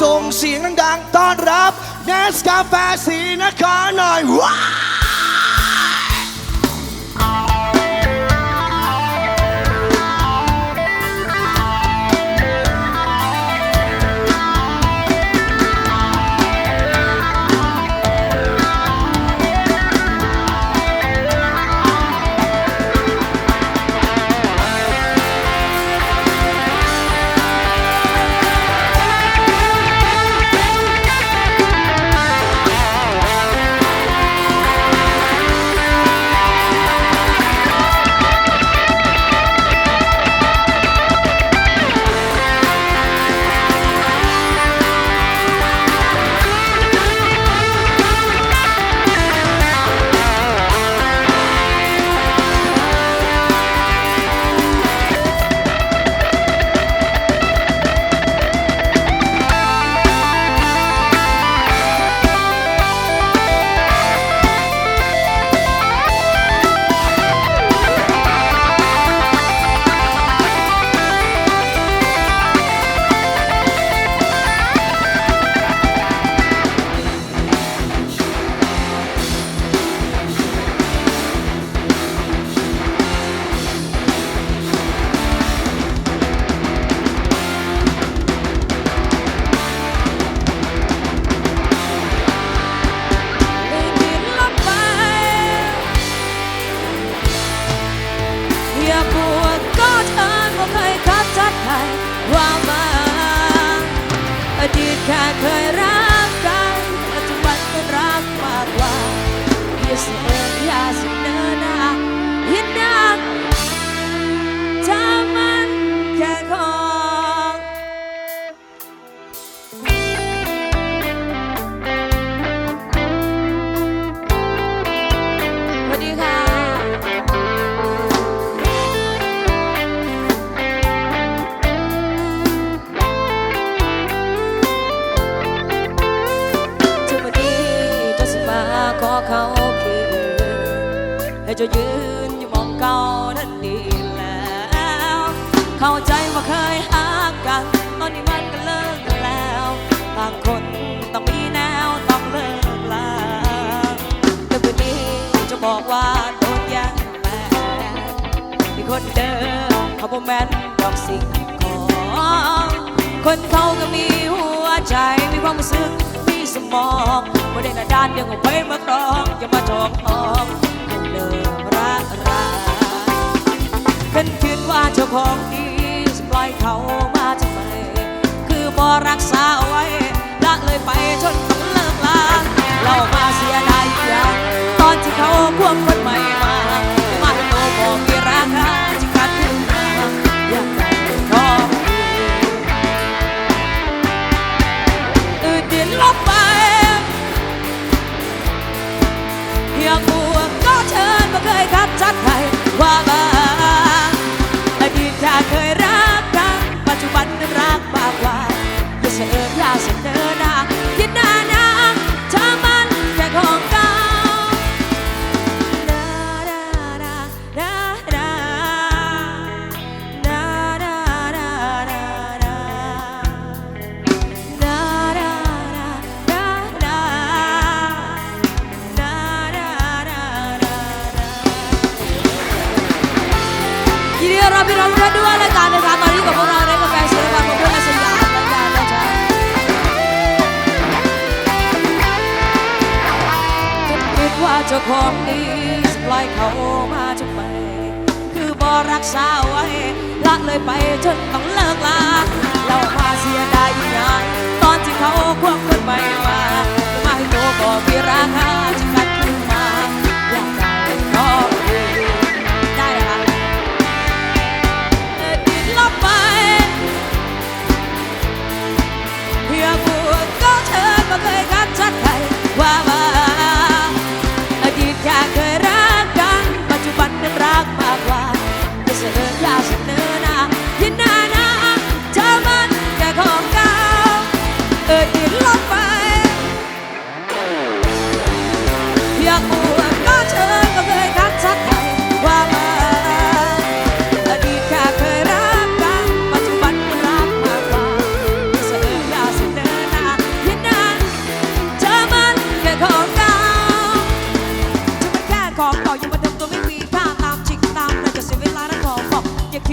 ส่งเสียงดังต้อนรับเนสกาแฟสีนครหน่อยว้า คนเขาก็มีหัวใจ มีความรู้สึกมีสมองไม่ได้กระดานยังเอาไปมากรองอย่ามาจองทองคนเลิกรักราขึ้นคืนว่าเจ้าของดีสปล่อยเขามาทำไมคือบ่รักษาเอาไว้ละเลยไปจนต้องเลิกลาเรามาเสียดายอย่างตอนที่เขาควงคนใหม่ ครับจัดให้ว่ามา ปล่อยเขามาทำไมคือบอรักสาวไว้ละเลยไปจนต้องเลิกลาเราพาเสียดายยังตอนที่เขาควบคนไปม่มามาให้โตก็มีราคา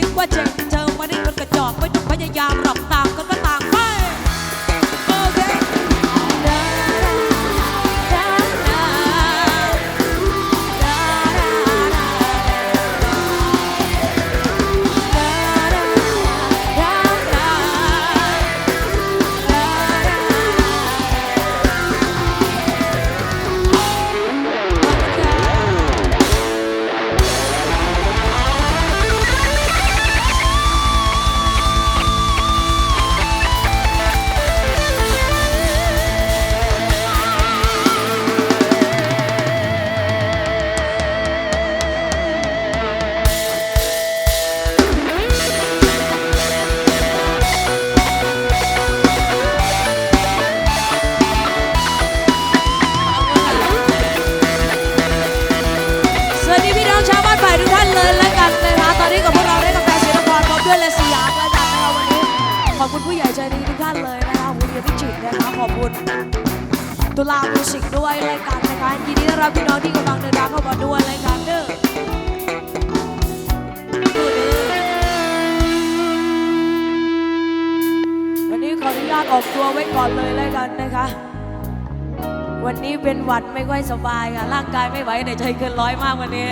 feel what ตุลามิวสิกด้วยรายการนะคะยินดีต้อนรับพี่น้องที่กำลังเดินทางเข้ามาด้วยรายการเด้อดูดิวันนี้ขออนุญาตออกตัวไว้ก่อนเลยรายการนะคะ วันนี้เป็นหวัดไม่ค่อยสบายค่ะ ร่างกายไม่ไหวแต่ใจเกินร้อยมากวันนี้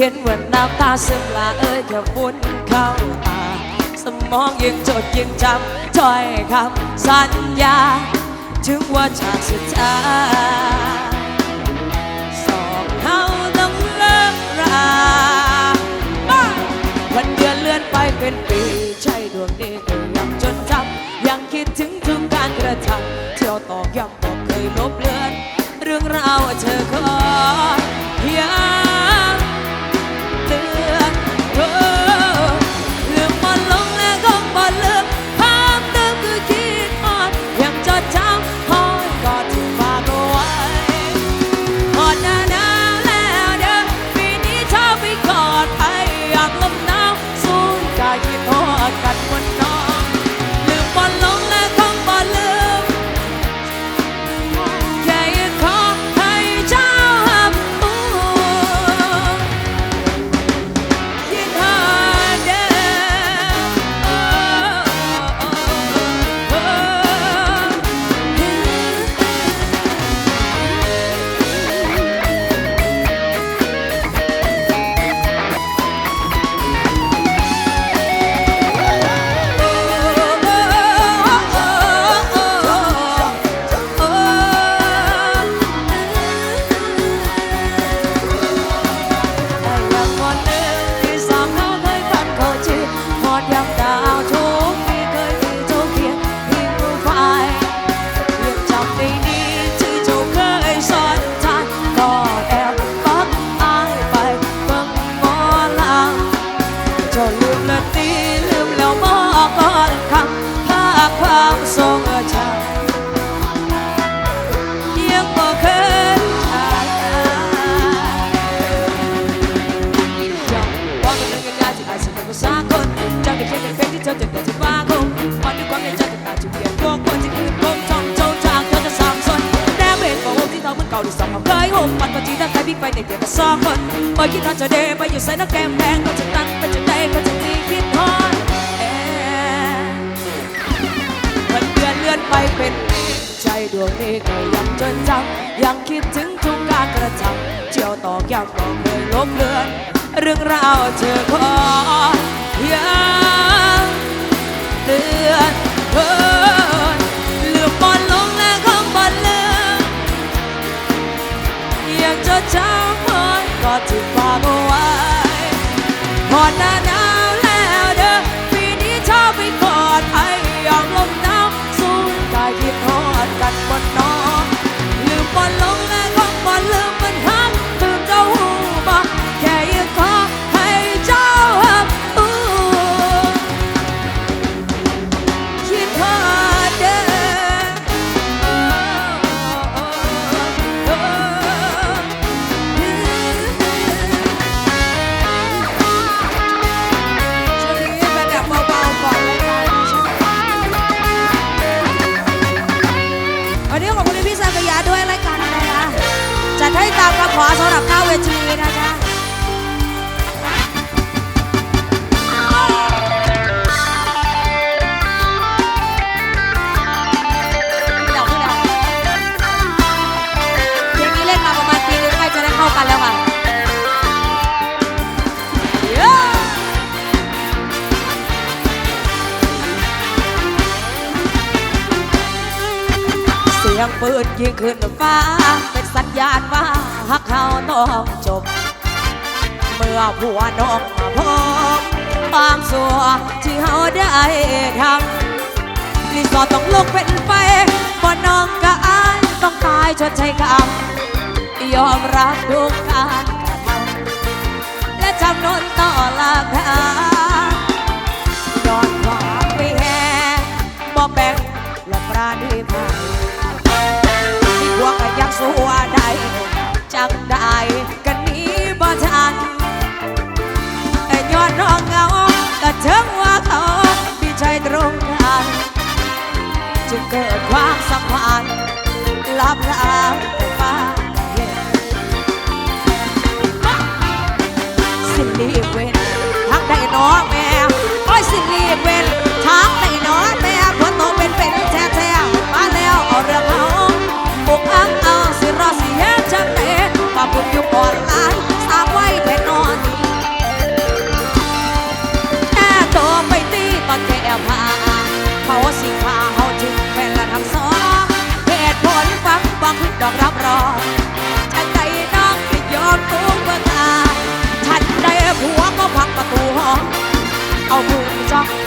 เห็นว่าน้ำตาซึมลาเอ้ยแค่ฝุ่นเข้าตา สมองยังจดยังจำถ้อยคำสัญญา ถึงว่าจากสุดท้ายสองเฮาต้องเลิกราวันเดือนเลื่อนไปเป็นปีใช่ดวงนี้ก็ยังจดจำยังคิดถึงทุกการกระทำเที่ยวตอกย้ำบอกเคยลบเลือน เรื่องราวเธอขอย คิดทอดจะเดไปอยู่ใส่นักแกมแดงก็จะตั้งไปจะได้ก็จะตีคิดทอนเอ๊ะวันเดือนเลื่อนไปเป็นใจดวงนี้ก็ยังจนจำยังคิดถึงทุกการกระทำเที่ยวตอกย้ำบอกเคยลบเลือน เรื่องราวเธอคอย อสำหรับหน้าเวทีนะคะเพลงนี้เล่นมาประมาณปีนึงใกล้จะได้เข้ากันแล้วค่ะเสียงปืนยิงขึ้นฟ้า เป็นสัญญาณว่า หากเขาต้องจบ เมื่อผัวน้องมาพบความสัวที่เขาได้ทำรีสอร์ทต้องลุกเป็นไฟบ่น้องกะอันต้องตายชดใช้กรรมยอมรับทุกการกระทำและจำนนต่อลาคานอนขวางไปแหงบ่แบ่งและปราณีภัยที่พวกก็ยังสัวได้ จักได้กันนี้บ่ทันแต่ย้อนน้องเงาก็เชิงว่าเขามีใจตรงกันจึงเกิดความสัมพันธ์ ก่อนลาสาวไว้แทนอนหน้จอไปตีปักแก้วพาเขาสิพาเขาถึงแฟนละทำสอเหตุผลฟังฟังคุณดอกรับรองฉัใจนองจะยอมตัวเมื่ตาฉันไดผัวก็พักประตูห้เอาบุญจ้อก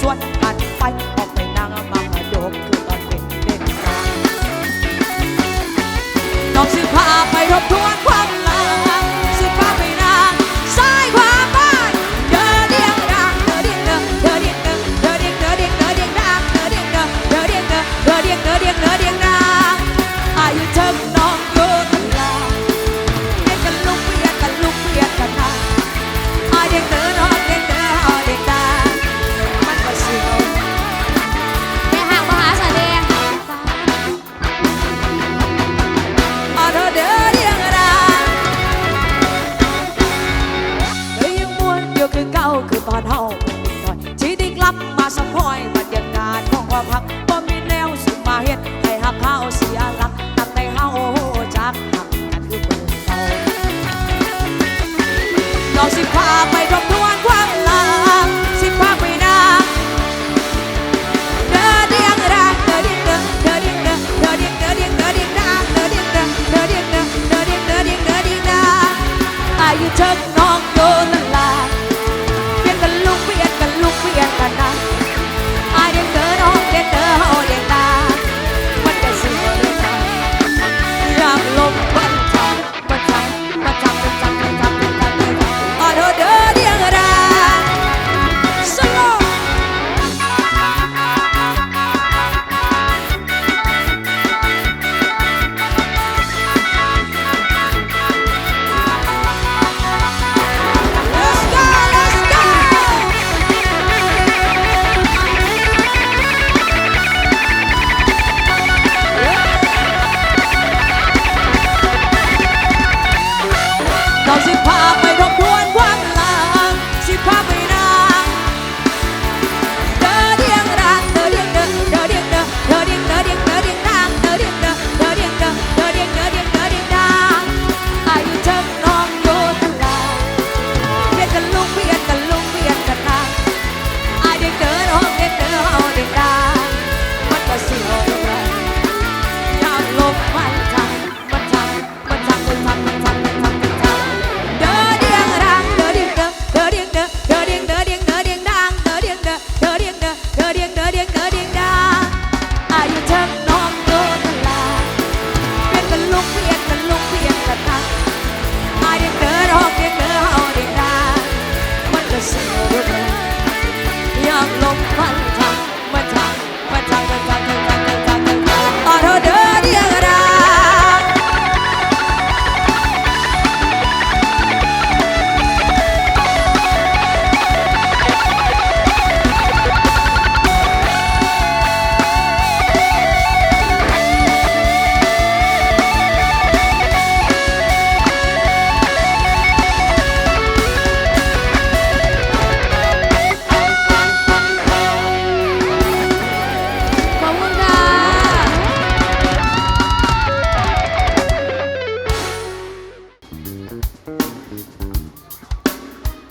สวดอันไปออกไปนางมาหาโกคือตอนเป็นเด็กน้องชื่อพาไปทบทวนความ คือปอทา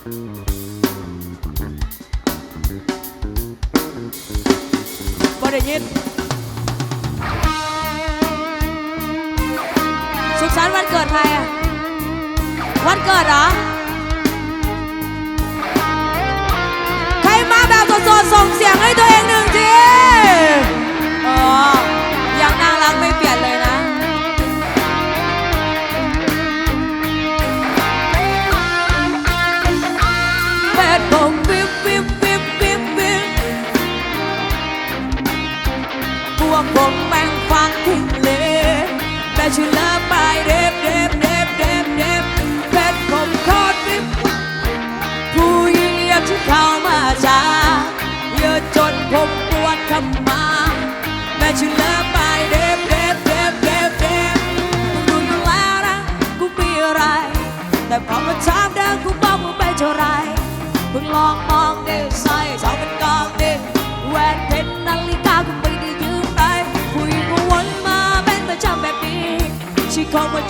บ่ได้ยิน สุขสันต์วันเกิดใครอะวันเกิดเหรอ ใครมาแบบสดๆส่งเสียงให้ตัวเองหนึ่งที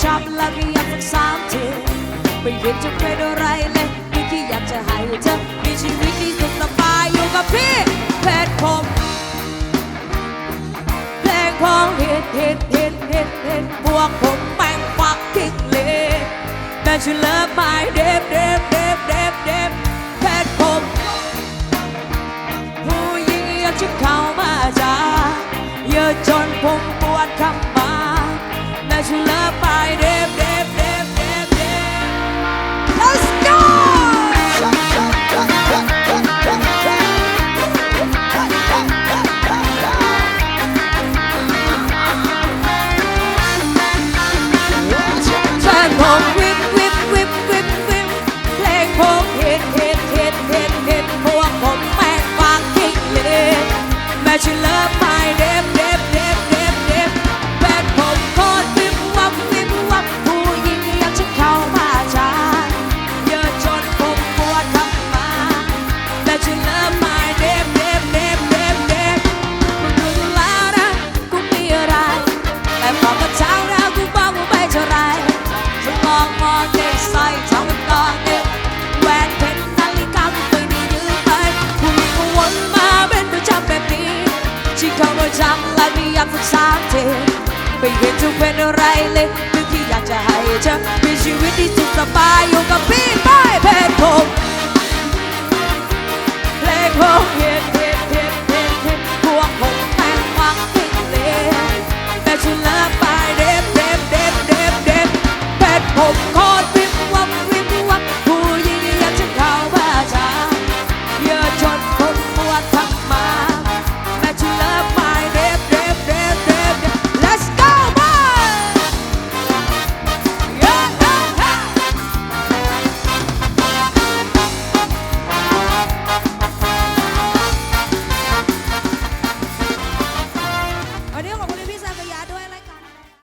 ชอบแล้วก็อยากสักสามทีไม่เห็นจะเป็นอะไรเลยมีแค่อยากจะให้เธอมีชีวิตที่สุขสบายอยู่กับพี่เพชรผมเพลงของเฮ็ดเฮ็ดเฮ็ดเฮ็ดเฮ็ดพวกผมแบ่งฟักทิ้งเลย that you love my dip เด็บเด็บเด็บเด็บเพชรผมผู้หญิงอยากจะเข้ามาจ้าเยอะจนผมปวดคำ Imagine the fighting.